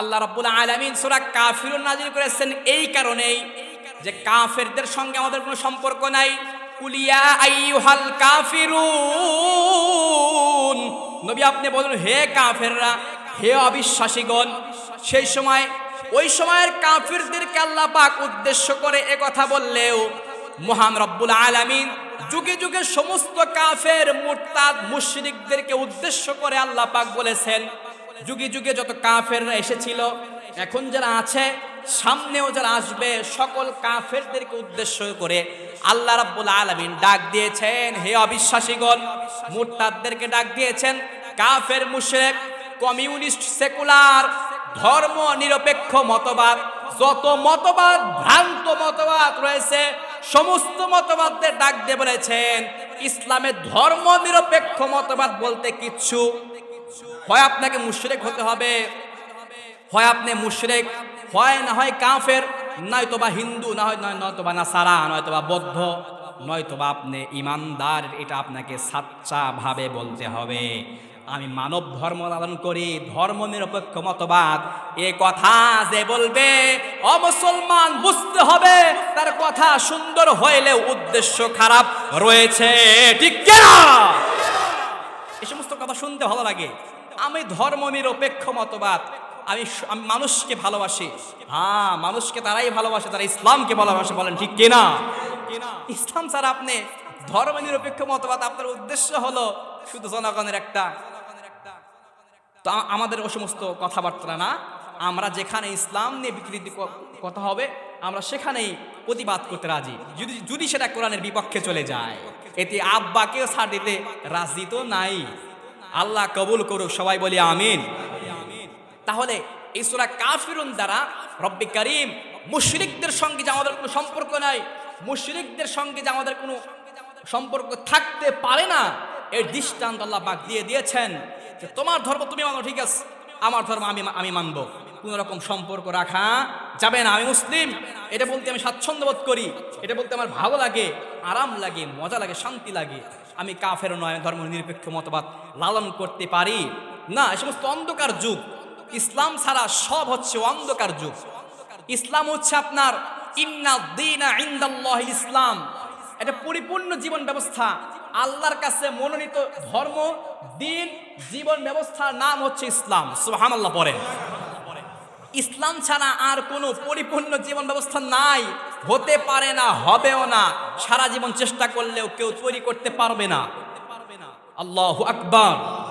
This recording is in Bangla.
আল্লাহ রাব্বুল আলামিন সূরা কাফিরুন নাজিল করেছেন এই কারণেই যে কাফেরদের সঙ্গে আমাদের কোনো সম্পর্ক নাই। কুলিয়া আইয়ুহাল কাফিরুন। নবী আপনি বলুন, হে কাফেররা, হে অবিশ্বাসীগণ, সেই সময়, ওই সময়ের কাফিরদেরকে আল্লাহ পাক উদ্দেশ্য করে এ কথা বললেও মহান রব্বুল আলামিন যুগে যুগে সমস্ত কাফের, মুরতাদ, মুশরিকদেরকে উদ্দেশ্য করে আল্লাহ পাক বলেছেন যুগে যুগে যত কাফেররা এসেছিল, এখন যারা আছে, সামনেও যারা আসবে, সকল কাফেরদেরকে উদ্দেশ্য করে আল্লাহ রাব্বুল আলামিন ডাক দিয়েছেন, হে অবিশ্বাসীগণ, মুরতাদদেরকে ডাক দিয়েছেন, কাফের, মুশরিক, কমিউনিস্ট, সেকুলার, ধর্ম নিরপেক্ষ মতবাদ, যত মতবাদ, ভ্রান্ত মতবাদ রয়েছে, সমস্ত মতবাদদের ডাক দিয়ে বলেছেন ইসলামের ধর্ম নিরপেক্ষ মতবাদ বলতে কিচ্ছু হয় আপনাকে মুশরেক হতে হবে। হয় আপনি মুশরেক, হয় না হয় কাফের নয়তো বা হিন্দু, না হয় নয় নয়তো বা নাসারা নয়তো বা বৌদ্ধ নয়তো বা আপনি ইমানদার, এটা আপনাকে সাচ্চা ভাবে বলতে হবে। আমি মানব ধর্ম লালন করি, ধর্ম নিরপেক্ষ মতবাদ, এ কথা যে বলবে অমুসলমান বুঝতে হবে, তার কথা সুন্দর হইলেও উদ্দেশ্য খারাপ রয়েছে, ঠিক কিনা? এই সমস্ত কথা শুনতে ভালো লাগে। আমি ধর্ম নিরপেক্ষ মতবাদ। আমি মানুষকে ভালোবাসি। হ্যাঁ মানুষকে তারাই ভালোবাসে, তারা ইসলামকে ভালোবাসে বলেন, ঠিক কিনা? ইসলাম ছাড়া আপনি ধর্ম নিরপেক্ষ মতবাদ, আপনার উদ্দেশ্য হলো শুধু জনগণের একটা। তো আমাদের ও সমস্ত কথাবার্তা না, আমরা যেখানে ইসলাম নিয়ে বিকৃতি কথা হবে, আমরা সেখানেই প্রতিবাদ করতে রাজি। যদি যদি সেটা কোরআনের বিপক্ষে চলে যায়। এতে আব্বাকেও ছাড় দিতে রাজি তো নাই। আল্লাহ কবুল করুক, সবাই বলি আমিন। তাহলে এই সুরা কাফিরুন দ্বারা রব্বি করিম মুশরিকদের সঙ্গে যে আমাদের কোনো সম্পর্ক নাই, মুশরিকদের সঙ্গে যে আমাদের কোনো সম্পর্ক থাকতে পারে না, এর দৃষ্টান্ত আল্লাহ পাক দিয়ে দিয়েছেন যে তোমার ধর্ম তুমি মানো, ঠিক আছে? আমার ধর্ম আমি আমি মানবো। কোনো রকম সম্পর্ক রাখা যাবে না, আমি মুসলিম। এটা বলতে আমি স্বাচ্ছন্দ্য বোধ করি। এটা বলতে আমার ভালো লাগে, আরাম লাগে, মজা লাগে, শান্তি লাগে। আমি কাফের নয়, ধর্ম নিরপেক্ষ মতবাদ লালন করতে পারি। না, এ সমস্ত অন্ধকার যুগ। ইসলাম ছাড়া সব হচ্ছে অন্ধকার যুগ। ইসলাম হচ্ছে আপনার, ইন্না দিনা ইন্দাল্লাহ ইসলাম। এটা পরিপূর্ণ জীবন ব্যবস্থা। আল্লাহর কাছে মনোনীত ধর্ম, দিন, জীবন ব্যবস্থার নাম হচ্ছে ইসলাম। সুবহানাল্লাহ, পড়েন। ইসলাম ছাড়া আর কোনো পরিপূর্ণ জীবন ব্যবস্থা নাই। হতে পারে না, হবেও না। সারা জীবন চেষ্টা করলেও কেউ তৈরি করতে পারবে না। আল্লাহ আকবার।